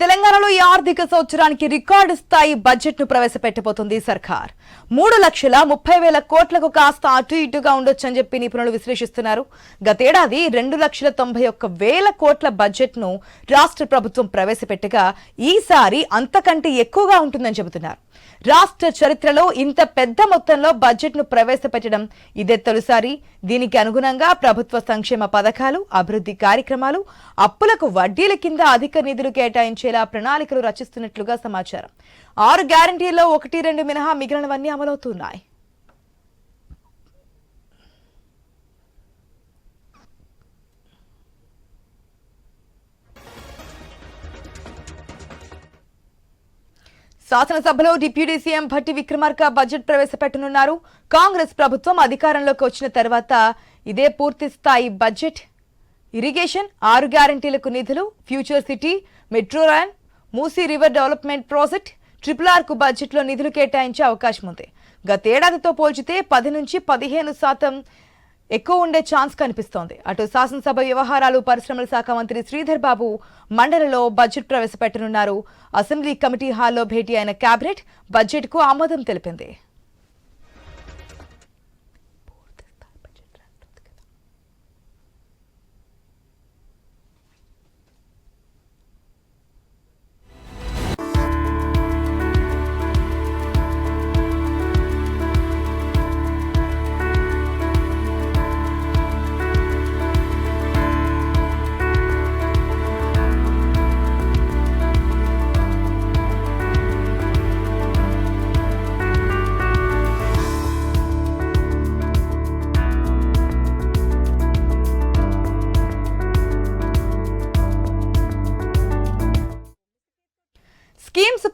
తెలంగాణలో ఈ ఆర్థిక సంవత్సరానికి రికార్డు స్థాయి బడ్జెట్ను ప్రవేశపెట్టబోతుంది సర్కార్. మూడు లక్షల ముప్పై వేల కోట్లకు కాస్త అటు ఇటుగా ఉండొచ్చని చెప్పి నిపుణులు విశ్లేషిస్తున్నారు. గతేడాది రెండు లక్షల తొంభై ఒక్క వేల కోట్ల బడ్జెట్ను రాష్ట్ర ప్రభుత్వం ప్రవేశపెట్టగా ఈసారి అంతకంటే ఎక్కువగా ఉంటుందని చెబుతున్నారు. రాష్ట్ర చరిత్రలో ఇంత పెద్ద మొత్తంలో బడ్జెట్ను ప్రవేశపెట్టడం. ఇదే తొలిసారి. దీనికి అనుగుణంగా ప్రభుత్వ సంక్షేమ పథకాలు అభివృద్ధి కార్యక్రమాలు అప్పులకు వడ్డీల కింద అధిక నిధులు కేటాయించేలా ప్రణాళికలు రచిస్తున్నట్లుగా సమాచారం. ఆరు గ్యారంటీల్లో ఒకటి రెండు మినహా మిగిలినవన్నీ అమలవుతున్నాయి. శాసనసభలో deputy CM Bhatti Vikramarka budget ప్రవేశపెట్టనున్నారు. Congress ప్రభుత్వం అధికారంలోకి వచ్చిన తర్వాత ఇదే పూర్తి స్థాయి బడ్జెట్. ఇరిగేషన్ ఆరు గ్యారంటీలకు నిధులు future city metro rail Musi river development project triple arc బడ్జెట్లో నిధులు కేటాయించే అవకాశం ఉంది గతేడాదితో పోల్చితే పది నుంచి పదిహేను శాతం ఎక్కువ ఉండే ఛాన్స్ కనిపిస్తోంది. అటు శాసనసభ వ్యవహారాలు పరిశ్రమల శాఖ మంత్రి శ్రీధర్ బాబు మండలిలో బడ్జెట్ ప్రవేశపెట్టనున్నారు. అసెంబ్లీ కమిటీ హాల్లో భేటీ అయిన కేబినెట్ బడ్జెట్కు ఆమోదం తెలిపింది.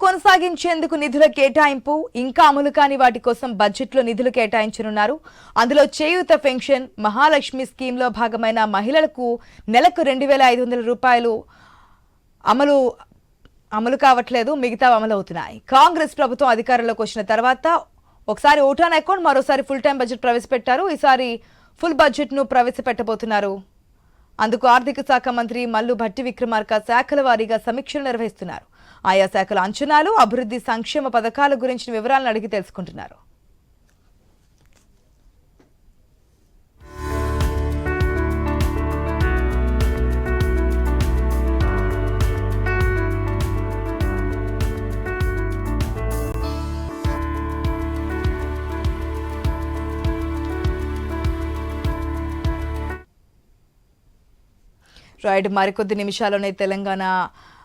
కొనసాగించేందుకు నిధుల కేటాయింపు ఇంకా అమలు కాని వాటి కోసం బడ్జెట్లో నిధులు కేటాయించనున్నారు. అందులో చేయూత పెన్షన్ మహాలక్ష్మి స్కీమ్లో భాగమైన మహిళలకు నెలకు రెండు వేల ఐదు వందల రూపాయలు అమలు అమలు కావట్లేదు మిగతా అమలు అవుతున్నాయి కాంగ్రెస్ ప్రభుత్వం అధికారంలోకి వచ్చిన తర్వాత ఒకసారి ఓటాన్ అకౌంట్ మరోసారి ఫుల్ టైం బడ్జెట్ ప్రవేశపెట్టారు. ఈసారి ఫుల్ బడ్జెట్ను ప్రవేశపెట్టబోతున్నారు. అందుకు ఆర్థిక శాఖ మంత్రి మల్లు భట్టి విక్రమార్క శాఖల వారీగా సమీక్షలు నిర్వహిస్తున్నారు. ఆయా శాఖల అంచనాలు అభివృద్ధి సంక్షేమ పథకాల గురించిన వివరాలను అడిగి తెలుసుకుంటున్నారు. రైట్ మరికొద్ది నిమిషాల్లోనే తెలంగాణ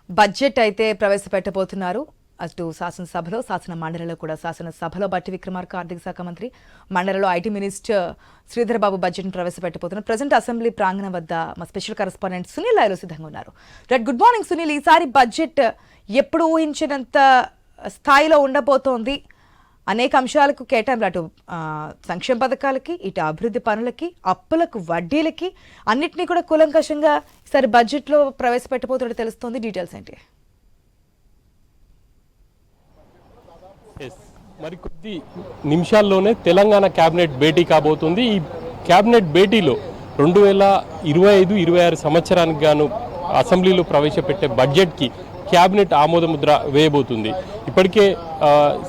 బడ్జెట్ అయితే ప్రవేశపెట్టబోతున్నారు. అటు శాసనసభలో శాసన మండలిలో కూడా శాసనసభలో బట్టి విక్రమార్క ఆర్థిక శాఖ మంత్రి మండలిలో IT minister Sridhar Babu budget ప్రవేశపెట్టబోతున్నారు. Present assembly ప్రాంగణం వద్ద మా స్పెషల్ కరెస్పాండెంట్ సునీల్ లాయలు సిద్ధంగా ఉన్నారు. Right good morning Sunil. ఈసారి బడ్జెట్ ఎప్పుడు ఊహించినంత స్థాయిలో ఉండబోతోంది? అనేక అంశాలకు కేటాయింపులు. అటు సంక్షేమ పథకాలకి ఇటు అభివృద్ధి పనులకి అప్పులకు వడ్డీలకి అన్నిటినీ కూడా కూలంకషంగా ఈసారి బడ్జెట్లో ప్రవేశపెట్టబోతున్నట్టు తెలుస్తోంది. డీటెయిల్స్ ఏంటి? ఎస్ మరి కొద్ది నిమిషాల్లోనే తెలంగాణ కేబినెట్ భేటీ కాబోతుంది. ఈ కేబినెట్ భేటీలో రెండు వేల ఇరవై ఐదు ఇరవై ఆరు సంవత్సరానికి గాను అసెంబ్లీలో ప్రవేశపెట్టే బడ్జెట్కి కేబినెట్ ఆమోదముద్ర వేయబోతుంది. ఇప్పటికే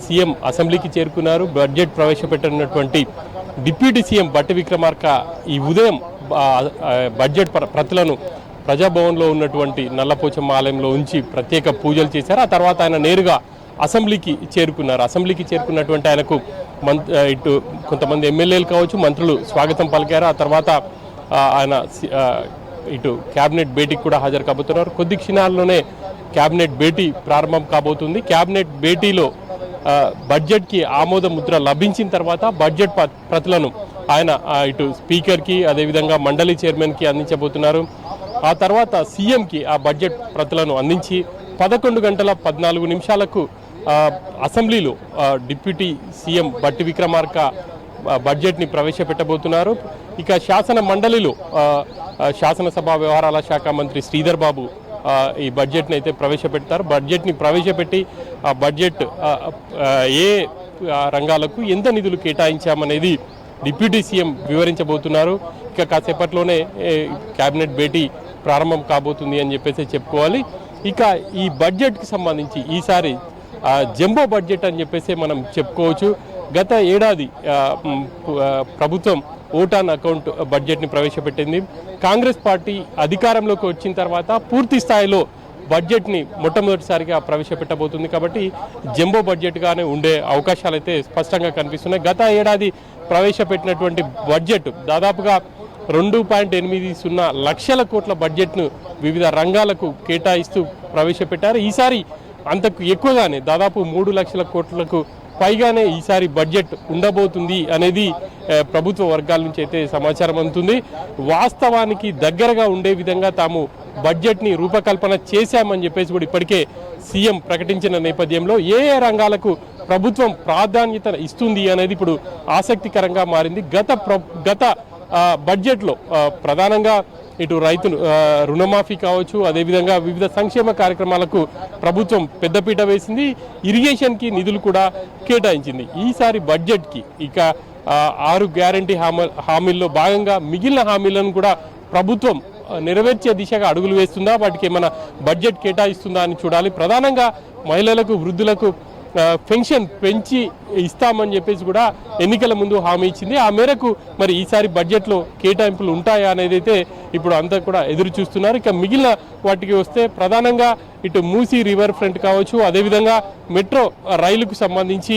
సీఎం అసెంబ్లీకి చేరుకున్నారు. బడ్జెట్ ప్రవేశపెట్టనున్నటువంటి డిప్యూటీ సీఎం బట్టి విక్రమార్క ఈ ఉదయం బడ్జెట్ ప్ర- ప్రతులను ప్రజాభవన్లో ఉన్నటువంటి నల్లపోచమ్మ ఆలయంలో ఉంచి ప్రత్యేక పూజలు చేశారు. ఆ తర్వాత ఆయన నేరుగా అసెంబ్లీకి చేరుకున్నారు. అసెంబ్లీకి చేరుకున్నటువంటి ఆయనకు మంత్ ఇటు కొంతమంది ఎమ్మెల్యేలు కావచ్చు మంత్రులు స్వాగతం పలికారు. ఆ తర్వాత ఆయన ఇటు క్యాబినెట్ భేటీకి కూడా హాజరు కాబోతున్నారు. కొద్ది క్షణాల్లోనే క్యాబినెట్ భేటీ ప్రారంభం కాబోతుంది. క్యాబినెట్ భేటీలో బడ్జెట్కి ఆమోద ముద్ర లభించిన తర్వాత బడ్జెట్ ప- ప్రతులను ఆయన ఇటు స్పీకర్కి అదేవిధంగా మండలి చైర్మన్కి అందించబోతున్నారు. ఆ తర్వాత సీఎంకి ఆ బడ్జెట్ ప్రతులను అందించి పదకొండు గంటల పద్నాలుగు నిమిషాలకు అసెంబ్లీలో డిప్యూటీ సీఎం బట్టి విక్రమార్క బడ్జెట్ని ప్రవేశపెట్టబోతున్నారు. ఇక శాసన మండలిలో శాసనసభ వ్యవహారాల శాఖ మంత్రి శ్రీధర్ బాబు ఈ బడ్జెట్ని అయితే ప్రవేశపెడతారు. బడ్జెట్ని ప్రవేశపెట్టి ఆ బడ్జెట్ ఏ రంగాలకు ఎంత నిధులు కేటాయించామనేది డిప్యూటీ సీఎం వివరించబోతున్నారు. ఇక కాసేపట్లోనే క్యాబినెట్ కేబినెట్ భేటీ ప్రారంభం కాబోతుంది అని చెప్పేసి చెప్పుకోవాలి. ఇక ఈ బడ్జెట్కి సంబంధించి ఈసారి జంబో బడ్జెట్ అని చెప్పేసి మనం చెప్పుకోవచ్చు. గత ఏడాది ప్రభుత్వం ఓటాన్ అకౌంట్ బడ్జెట్ని ప్రవేశపెట్టింది. కాంగ్రెస్ పార్టీ అధికారంలోకి వచ్చిన తర్వాత పూర్తి స్థాయిలో బడ్జెట్ని మొట్టమొదటిసారిగా ప్రవేశపెట్టబోతుంది కాబట్టి జంబో బడ్జెట్గానే ఉండే అవకాశాలు అయితే స్పష్టంగా కనిపిస్తున్నాయి. గత ఏడాది ప్రవేశపెట్టినటువంటి బడ్జెట్ దాదాపుగా రెండు పాయింట్ ఎనిమిది సున్నా లక్షల కోట్ల బడ్జెట్ను వివిధ రంగాలకు కేటాయిస్తూ ప్రవేశపెట్టారు. ఈసారి అంతకు ఎక్కువగానే దాదాపు మూడు లక్షల కోట్లకు పైగానే ఈసారి బడ్జెట్ ఉండబోతుంది అనేది ప్రభుత్వ వర్గాల నుంచి అయితే సమాచారం అందుతుంది. వాస్తవానికి దగ్గరగా ఉండే విధంగా తాము బడ్జెట్ని రూపకల్పన చేశామని చెప్పేసి కూడా ఇప్పటికే సీఎం ప్రకటించిన నేపథ్యంలో ఏ ఏ రంగాలకు ప్రభుత్వం ప్రాధాన్యత ఇస్తుంది అనేది ఇప్పుడు ఆసక్తికరంగా మారింది. గత ప్ర- గత బడ్జెట్లో ప్రధానంగా ఇటు రైతులు రుణమాఫీ కావచ్చు అదేవిధంగా వివిధ సంక్షేమ కార్యక్రమాలకు ప్రభుత్వం పెద్దపీట వేసింది. ఇరిగేషన్కి నిధులు కూడా కేటాయించింది. ఈసారి బడ్జెట్కి ఇక ఆరు గ్యారంటీ హామీ హామీల్లో భాగంగా మిగిలిన హామీలను కూడా ప్రభుత్వం నెరవేర్చే దిశగా అడుగులు వేస్తుందా? వాటికి ఏమైనా బడ్జెట్ కేటాయిస్తుందా అని చూడాలి. ప్రధానంగా మహిళలకు వృద్ధులకు పెన్షన్ పెంచి ఇస్తామని చెప్పేసి కూడా ఎన్నికల ముందు హామీ ఇచ్చింది. ఆ మేరకు మరి ఈసారి బడ్జెట్లో కేటాయింపులు ఉంటాయా అనేది అయితే ఇప్పుడు అంతా కూడా ఎదురు చూస్తున్నారు. ఇక మిగిలిన వాటికి వస్తే ప్రధానంగా ఇటు మూసీ రివర్ ఫ్రంట్ కావచ్చు అదేవిధంగా మెట్రో రైలుకు సంబంధించి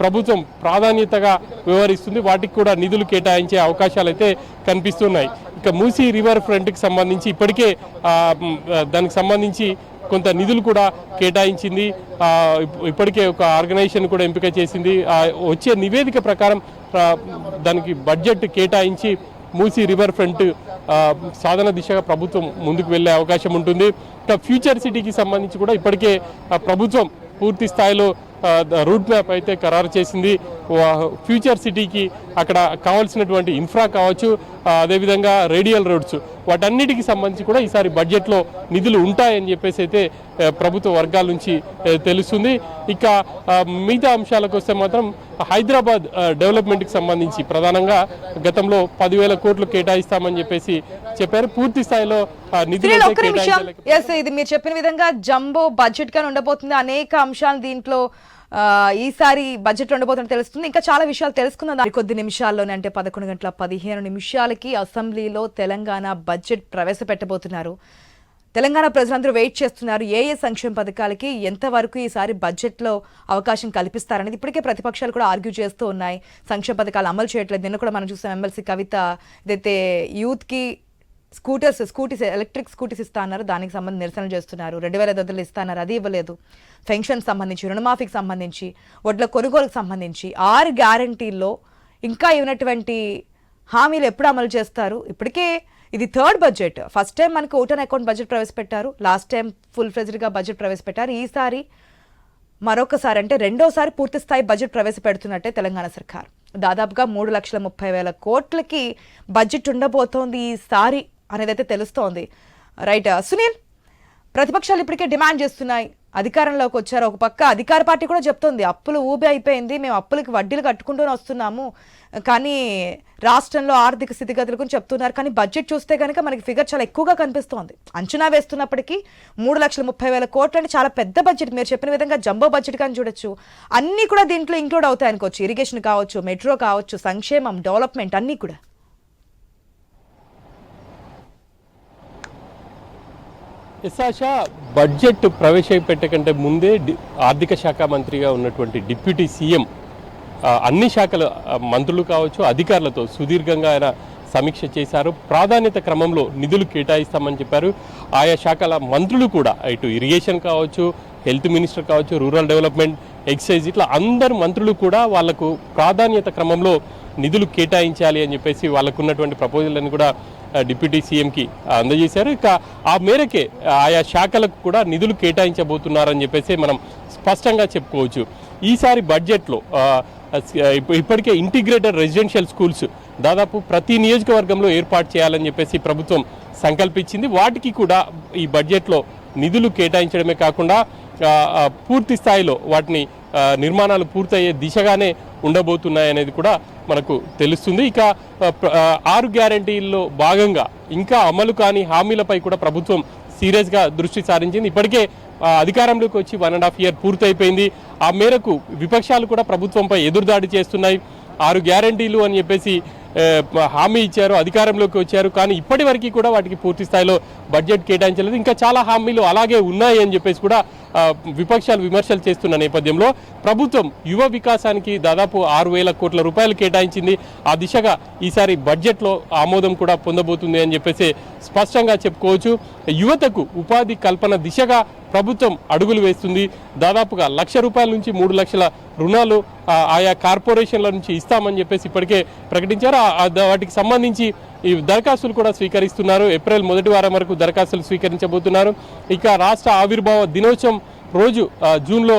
ప్రభుత్వం ప్రాధాన్యతగా వ్యవహరిస్తుంది. వాటికి కూడా నిధులు కేటాయించే అవకాశాలు అయితే కనిపిస్తున్నాయి. ఇక మూసీ రివర్ ఫ్రంట్కి సంబంధించి ఇప్పటికే దానికి సంబంధించి కొంత నిధులు కూడా కేటాయించింది. ఇప్పటికే ఒక ఆర్గనైజేషన్ కూడా ఎంపిక చేసింది. వచ్చే నివేదిక ప్రకారం దానికి బడ్జెట్ కేటాయించి మూసీ రివర్ ఫ్రంట్ సాధన దిశగా ప్రభుత్వం ముందుకు వెళ్ళే అవకాశం ఉంటుంది. ఇంకా ఫ్యూచర్ సిటీకి సంబంధించి కూడా ఇప్పటికే ప్రభుత్వం పూర్తి స్థాయిలో రూట్ మ్యాప్ అయితే ఖరారు చేసింది. ఫ్యూచర్ సిటీకి అక్కడ కావాల్సినటువంటి ఇన్ఫ్రా కావచ్చు అదేవిధంగా రేడియల్ రోడ్స్. వాటన్నిటికి సంబంధించి కూడా ఈసారి బడ్జెట్లో నిధులు ఉంటాయని చెప్పేసి అయితే ప్రభుత్వ వర్గాల నుంచి తెలుస్తుంది. ఇక మిగతా అంశాలకు వస్తే మాత్రం హైదరాబాద్ డెవలప్మెంట్కి సంబంధించి ప్రధానంగా గతంలో పదివేల కోట్లు కేటాయిస్తామని చెప్పేసి చెప్పారు. పూర్తి స్థాయిలో నిధులు ఇది మీరు చెప్పిన విధంగా జంబో బడ్జెట్గా ఉండబోతుంది. అనేక అంశాలు దీంట్లో ఈసారి బడ్జెట్ ఉండబోతున్న తెలుస్తుంది. ఇంకా చాలా విషయాలు తెలుసుకుందాం. కొద్ది నిమిషాల్లోనే అంటే పదకొండు గంటల పదిహేను నిమిషాలకి అసెంబ్లీలో తెలంగాణ బడ్జెట్ ప్రవేశపెట్టబోతున్నారు. తెలంగాణ ప్రజలందరూ వెయిట్ చేస్తున్నారు. ఏ ఏ సంక్షేమ పథకాలకి ఎంతవరకు ఈసారి బడ్జెట్లో అవకాశం కల్పిస్తారనేది ఇప్పటికే ప్రతిపక్షాలు కూడా ఆర్గ్యూ చేస్తూ ఉన్నాయి. సంక్షేమ పథకాలు అమలు చేయట్లేదు. నిన్న కూడా మనం చూసాం ఎమ్మెల్సీ కవిత ఇదైతే యూత్కి స్కూటర్స్ స్కూటీస్ ఎలక్ట్రిక్ స్కూటీస్ ఇస్తాన్నారు. దానికి సంబంధించి నిరసనలు చేస్తున్నారు. రెండు వేల ఐదు వందలు ఇస్తాన్నారు. అది ఇవ్వలేదు. పెన్షన్ సంబంధించి రుణమాఫీకి సంబంధించి వడ్ల కొనుగోలుకు సంబంధించి ఆరు గ్యారంటీల్లో ఇంకా ఇవ్వనటువంటి హామీలు ఎప్పుడు అమలు చేస్తారు? ఇప్పటికే ఇది థర్డ్ బడ్జెట్. ఫస్ట్ టైం మనకి ఓటన్ అకౌంట్ బడ్జెట్ ప్రవేశపెట్టారు. లాస్ట్ టైం ఫుల్ ఫ్లెజ్డ్గా బడ్జెట్ ప్రవేశపెట్టారు. ఈసారి మరొకసారి అంటే రెండోసారి పూర్తి స్థాయి బడ్జెట్ ప్రవేశపెడుతున్నట్టే తెలంగాణ సర్కార్. దాదాపుగా మూడు లక్షల ముప్పై వేల కోట్లకి బడ్జెట్ ఉండబోతోంది ఈసారి. అనేది అయితే తెలుస్తోంది. రైట్ సునీల్ ప్రతిపక్షాలు ఇప్పటికే డిమాండ్ చేస్తున్నాయి. అధికారంలోకి వచ్చారు. ఒక పక్క అధికార పార్టీ కూడా చెప్తోంది అప్పులు ఊబి అయిపోయింది మేము అప్పులకి వడ్డీలు కట్టుకుంటూనే వస్తున్నాము. కానీ రాష్ట్రంలో ఆర్థిక స్థితిగతులు గురించి చెప్తున్నారు. కానీ బడ్జెట్ చూస్తే కనుక మనకి ఫిగర్ చాలా ఎక్కువగా కనిపిస్తోంది. అంచనా వేస్తున్నప్పటికీ మూడు లక్షల ముప్పై వేల కోట్లు అంటే చాలా పెద్ద బడ్జెట్. మీరు చెప్పిన విధంగా జంబో బడ్జెట్ కానీ చూడొచ్చు. అన్నీ కూడా దీంట్లో ఇంక్లూడ్ అవుతాయి అనుకోవచ్చు. ఇరిగేషన్ కావచ్చు మెట్రో కావచ్చు సంక్షేమం డెవలప్మెంట్ అన్నీ కూడా. యశాషా బడ్జెట్ ప్రవేశపెట్టకంటే ముందే డి- ఆర్థిక శాఖ మంత్రిగా ఉన్నటువంటి డిప్యూటీ సీఎం అన్ని శాఖల మంత్రులు కావచ్చు అధికారులతో సుదీర్ఘంగా ఆయన సమీక్ష చేశారు. ప్రాధాన్యత క్రమంలో నిధులు కేటాయిస్తామని చెప్పారు. ఆయా శాఖల మంత్రులు కూడా ఇటు ఇరిగేషన్ కావచ్చు హెల్త్ మినిస్టర్ కావచ్చు రూరల్ డెవలప్మెంట్ ఎక్సైజ్ ఇట్లా అందరు మంత్రులు కూడా వాళ్ళకు ప్రాధాన్యత క్రమంలో నిధులు కేటాయించాలి అని చెప్పేసి వాళ్ళకు ఉన్నటువంటి ప్రపోజల్ని కూడా డిప్యూటీ సీఎంకి అందజేశారు. ఇక ఆ మేరకే ఆయా శాఖలకు కూడా నిధులు కేటాయించబోతున్నారని చెప్పేసి మనం స్పష్టంగా చెప్పుకోవచ్చు. ఈసారి బడ్జెట్లో ఇప్పటికే ఇంటిగ్రేటెడ్ రెసిడెన్షియల్ స్కూల్స్ దాదాపు ప్రతి నియోజకవర్గంలో ఏర్పాటు చేయాలని చెప్పేసి ప్రభుత్వం సంకల్పించింది. వాటికి కూడా ఈ బడ్జెట్లో నిధులు కేటాయించడమే కాకుండా పూర్తి స్థాయిలో వాటిని నిర్మాణాలు పూర్తయ్యే దిశగానే ఉండబోతున్నాయి అనేది కూడా మనకు తెలుస్తుంది. ఇక ఆరు గ్యారంటీల్లో భాగంగా ఇంకా అమలు కాని హామీలపై కూడా ప్రభుత్వం సీరియస్గా దృష్టి సారించింది. ఇప్పటికే అధికారంలోకి వచ్చి వన్ అండ్ హాఫ్ ఇయర్ పూర్తయిపోయింది. ఆ మేరకు విపక్షాలు కూడా ప్రభుత్వంపై ఎదురుదాడి చేస్తున్నాయి. ఆరు గ్యారంటీలు అని చెప్పేసి హామీ ఇచ్చారు అధికారంలోకి వచ్చారు కానీ ఇప్పటి వరకు కూడా వాటికి పూర్తి స్థాయిలో బడ్జెట్ కేటాయించలేదు. ఇంకా చాలా హామీలు అలాగే ఉన్నాయి అని చెప్పేసి కూడా విపక్షాలు విమర్శలు చేస్తున్న నేపథ్యంలో ప్రభుత్వం యువ వికాసానికి దాదాపు ఆరు వేల కోట్ల రూపాయలు కేటాయించింది. ఆ దిశగా ఈసారి బడ్జెట్లో ఆమోదం కూడా పొందబోతుంది అని చెప్పేసి స్పష్టంగా చెప్పుకోవచ్చు. యువతకు ఉపాధి కల్పన దిశగా ప్రభుత్వం అడుగులు వేస్తుంది. దాదాపుగా లక్ష రూపాయల నుంచి మూడు లక్షల రుణాలు ఆయా కార్పొరేషన్ల నుంచి ఇస్తామని చెప్పేసి ఇప్పటికే ప్రకటించారు. వాటికి సంబంధించి ఈ దరఖాస్తులు కూడా స్వీకరిస్తున్నారు. ఏప్రిల్ మొదటి వారం వరకు దరఖాస్తులు స్వీకరించబోతున్నారు. ఇక రాష్ట్ర ఆవిర్భావ దినోత్సవం రోజు జూన్లో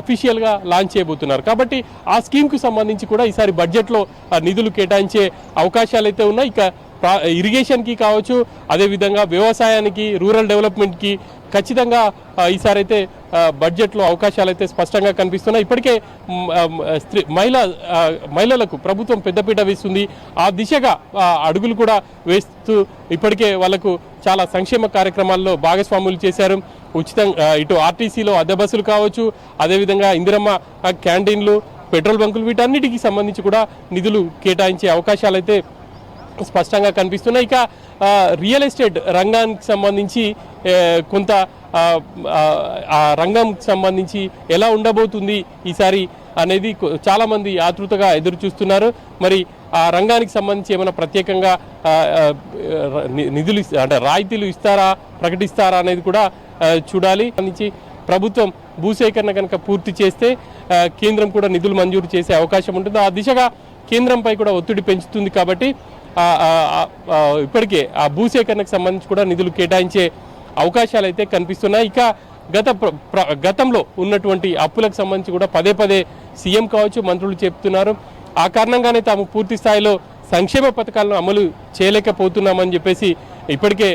అఫీషియల్గా లాంచ్ చేయబోతున్నారు. కాబట్టి ఆ స్కీమ్కు సంబంధించి కూడా ఈసారి బడ్జెట్లో నిధులు కేటాయించే అవకాశాలు అయితే ఉన్నాయి. ఇక ప్రా- ఇరిగేషన్కి కావచ్చు అదేవిధంగా వ్యవసాయానికి రూరల్ డెవలప్మెంట్కి ఖచ్చితంగా ఆ, ఈసారి అయితే బడ్జెట్లో అవకాశాలు అయితే స్పష్టంగా కనిపిస్తున్నాయి. ఇప్పటికే స్త్రీ మహిళ మహిళలకు ప్రభుత్వం పెద్దపీట వేస్తుంది. ఆ దిశగా అడుగులు కూడా వేస్తూ ఇప్పటికే వాళ్ళకు చాలా సంక్షేమ కార్యక్రమాల్లో భాగస్వాములు చేశారు. ఉచితంగా ఇటు ఆర్టీసీలో అద్దె బస్సులు కావచ్చు అదేవిధంగా ఇందిరమ్మ క్యాంటీన్లు పెట్రోల్ బంకులు వీటన్నిటికీ సంబంధించి కూడా నిధులు కేటాయించే అవకాశాలు అయితే స్పష్టంగా కనిపిస్తున్నాయి ఇక రియల్ ఎస్టేట్ రంగానికి సంబంధించి కొంత ఆ, రంగంకి సంబంధించి ఎలా ఉండబోతుంది ఈసారి అనేది చాలామంది ఆతృతగా ఎదురు చూస్తున్నారు మరి ఆ రంగానికి సంబంధించి ఏమైనా ప్రత్యేకంగా ని- నిధులు అంటే రాయితీలు ఇస్తారా ప్రకటిస్తారా అనేది కూడా చూడాలి. నుంచి ప్రభుత్వం భూసేకరణ కనుక పూర్తి చేస్తే కేంద్రం కూడా నిధులు మంజూరు చేసే అవకాశం ఉంటుంది. ఆ దిశగా కేంద్రంపై కూడా ఒత్తిడి పెంచుతుంది కాబట్టి ఇప్పటికే ఆ భూసేకరణకు సంబంధించి కూడా నిధులు కేటాయించే అవకాశాలు అయితే కనిపిస్తున్నాయి. ఇక గత ప్ర- గతంలో ఉన్నటువంటి అప్పులకు సంబంధించి కూడా పదే పదే సీఎం కావచ్చు మంత్రులు చెప్తున్నారు. ఆ కారణంగానే తాము పూర్తి స్థాయిలో సంక్షేమ పథకాలను అమలు చేయలేకపోతున్నామని చెప్పేసి ఇప్పటికే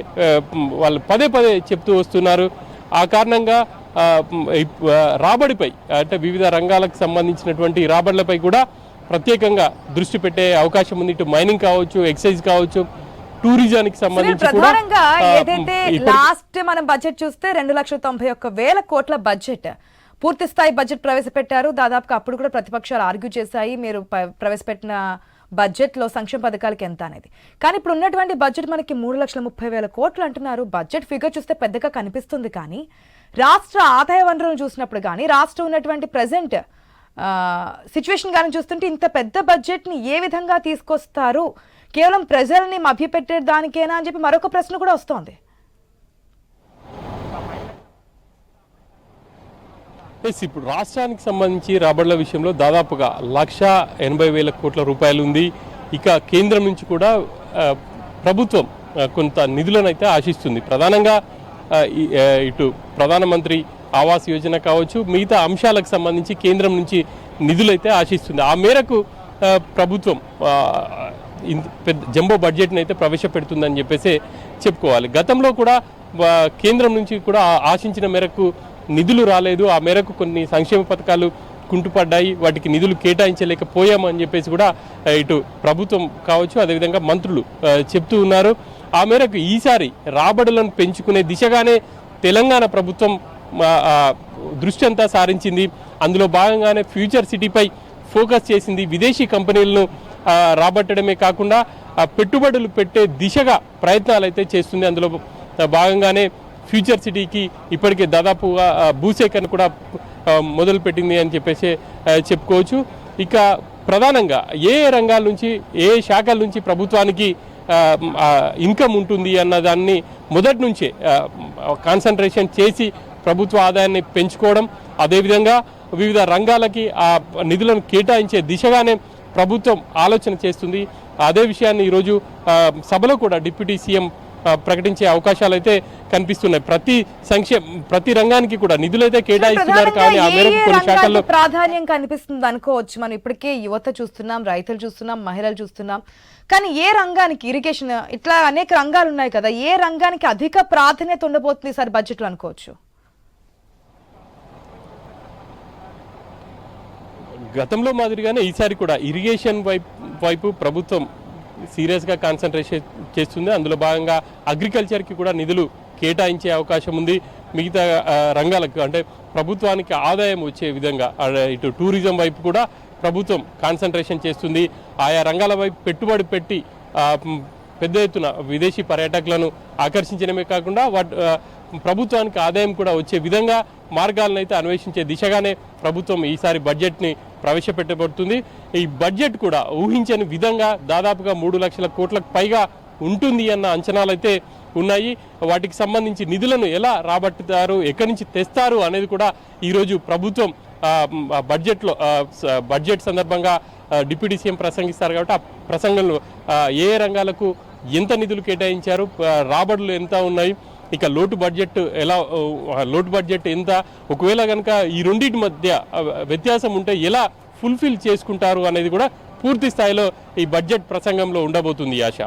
వాళ్ళు పదే పదే చెప్తూ వస్తున్నారు. ఆ కారణంగా రాబడిపై అంటే వివిధ రంగాలకు సంబంధించినటువంటి రాబడులపై కూడా ప్రత్యేకంగా దృష్టి పెట్టే అవకాశం ఉంది. ఇటు మైనింగ్ కావచ్చు ఎక్సైజ్ కావచ్చు టూరిజానికి సంబంధించి ప్రధానంగా ఏదైతే లాస్ట్ మనం బడ్జెట్ చూస్తే రెండు లక్షల తొంభై ఒక్క వేల కోట్ల బడ్జెట్ పూర్తి స్థాయి బడ్జెట్ ప్రవేశపెట్టారు. దాదాపుగా అప్పుడు కూడా ప్రతిపక్షాలు ఆర్గ్యూ చేశాయి. మీరు ప్రవేశపెట్టిన బడ్జెట్లో సంక్షేమ పథకాలకి ఎంత అనేది. కానీ ఇప్పుడు ఉన్నటువంటి బడ్జెట్ మనకి మూడు లక్షల ముప్పై వేల కోట్లు అంటున్నారు. బడ్జెట్ ఫిగర్ చూస్తే పెద్దగా కనిపిస్తుంది కానీ రాష్ట్ర ఆదాయ వనరులను చూసినప్పుడు కానీ రాష్ట్రం ఉన్నటువంటి ప్రజెంట్ సిచ్యువేషన్ కానీ చూస్తుంటే ఇంత పెద్ద బడ్జెట్ని ఏ విధంగా తీసుకొస్తారు? కేవలం ప్రజల్ని మభ్యపెట్టే దానికేనా అని చెప్పి మరొక ప్రశ్న కూడా వస్తోంది. ఎస్ ఇప్పుడు రాష్ట్రానికి సంబంధించి రాబడుల విషయంలో దాదాపుగా లక్ష ఎనభై వేల కోట్ల రూపాయలు ఉంది. ఇక కేంద్రం నుంచి కూడా ప్రభుత్వం కొంత నిధులను అయితే ఆశిస్తుంది. ప్రధానంగా ఇటు ప్రధానమంత్రి ఆవాస్ యోజన కావచ్చు మిగతా అంశాలకు సంబంధించి కేంద్రం నుంచి నిధులైతే ఆశిస్తుంది. ఆ మేరకు ప్రభుత్వం పెద్ద జంబో బడ్జెట్ని అయితే ప్రవేశపెడుతుందని చెప్పేసి చెప్పుకోవాలి. గతంలో కూడా కేంద్రం నుంచి కూడా ఆశించిన మేరకు నిధులు రాలేదు. ఆ మేరకు కొన్ని సంక్షేమ పథకాలు కుంటుపడ్డాయి. వాటికి నిధులు కేటాయించలేకపోయాము అని చెప్పేసి కూడా ఇటు ప్రభుత్వం కావచ్చు అదేవిధంగా మంత్రులు చెప్తూ ఉన్నారు. ఆ మేరకు ఈసారి రాబడులను పెంచుకునే దిశగానే తెలంగాణ ప్రభుత్వం దృష్టి అంతా సారించింది. అందులో భాగంగానే ఫ్యూచర్ సిటీపై ఫోకస్ చేసింది విదేశీ కంపెనీలను రాబట్టడమే కాకుండా పెట్టుబడులు పెట్టే దిశగా ప్రయత్నాలు అయితే చేస్తుంది. అందులో భాగంగానే ఫ్యూచర్ సిటీకి ఇప్పటికే దాదాపుగా భూసేకరణ కూడా మొదలుపెట్టింది అని చెప్పేసి చెప్పుకోవచ్చు. ఇక ప్రధానంగా ఏ ఏ రంగాల నుంచి ఏ శాఖల నుంచి ప్రభుత్వానికి ఇన్కమ్ ఉంటుంది అన్న దాన్ని మొదటి నుంచే కాన్సన్ట్రేషన్ చేసి ప్రభుత్వ ఆదాయాన్ని పెంచుకోవడం అదేవిధంగా వివిధ రంగాలకి ఆ నిధులను కేటాయించే దిశగానే ప్రభుత్వం ఆలోచన చేస్తుంది. అదే విషయాన్ని ఈరోజు సభలో కూడా డిప్యూటీ సీఎం ప్రకటించే అవకాశాలు అయితే కనిపిస్తున్నాయి. ప్రతి సంక్షేమ ప్రతి రంగానికి కూడా నిధులైతే కేటాయిస్తున్నారు కానీ ఆ మేరకు కొన్ని శాఖల్లో ప్రాధాన్యం కనిపిస్తుంది అనుకోవచ్చు. మనం ఇప్పటికే యువత చూస్తున్నాం రైతులు చూస్తున్నాం మహిళలు చూస్తున్నాం. కానీ ఏ రంగానికి ఇరిగేషన్ ఇట్లా అనేక రంగాలు ఉన్నాయి కదా ఏ రంగానికి అధిక ప్రాధాన్యత ఉండబోతుంది సార్ బడ్జెట్లో అనుకోవచ్చు? గతంలో మాదిరిగానే ఈసారి కూడా ఇరిగేషన్ వైపు వైపు ప్రభుత్వం సీరియస్గా కాన్సన్ట్రేషన్ చేస్తుంది. అందులో భాగంగా అగ్రికల్చర్కి కూడా నిధులు కేటాయించే అవకాశం ఉంది. మిగతా రంగాలకు అంటే ప్రభుత్వానికి ఆదాయం వచ్చే విధంగా ఇటు టూరిజం వైపు కూడా ప్రభుత్వం కాన్సన్ట్రేషన్ చేస్తుంది. ఆయా రంగాల వైపు పెట్టుబడి పెట్టి పెద్ద ఎత్తున విదేశీ పర్యాటకులను ఆకర్షించడమే కాకుండా వాట్ ప్రభుత్వానికి ఆదాయం కూడా వచ్చే విధంగా మార్గాలను అయితే అన్వేషించే దిశగానే ప్రభుత్వం ఈసారి బడ్జెట్ని ప్రవేశపెట్టబడుతుంది. ఈ బడ్జెట్ కూడా ఊహించని విధంగా దాదాపుగా మూడు లక్షల కోట్లకు పైగా ఉంటుంది అన్న అంచనాలు అయితే ఉన్నాయి. వాటికి సంబంధించి నిధులను ఎలా రాబట్టుతారు ఎక్కడి నుంచి తెస్తారు అనేది కూడా ఈరోజు ప్రభుత్వం బడ్జెట్లో బడ్జెట్ సందర్భంగా డిప్యూటీ సీఎం ప్రసంగిస్తారు కాబట్టి ఆ ప్రసంగంలో ఏ ఏ రంగాలకు ఎంత నిధులు కేటాయించారు రాబడులు ఎంత ఉన్నాయి ఇక లోటు బడ్జెట్ ఎలా లోటు బడ్జెట్ ఎంత? ఒకవేళ కనుక ఈ రెండింటి మధ్య వ్యత్యాసం ఉంటే ఎలా ఫుల్ఫిల్ చేసుకుంటారు అనేది కూడా పూర్తి స్థాయిలో ఈ బడ్జెట్ ప్రసంగంలో ఉండబోతుంది ఆశ.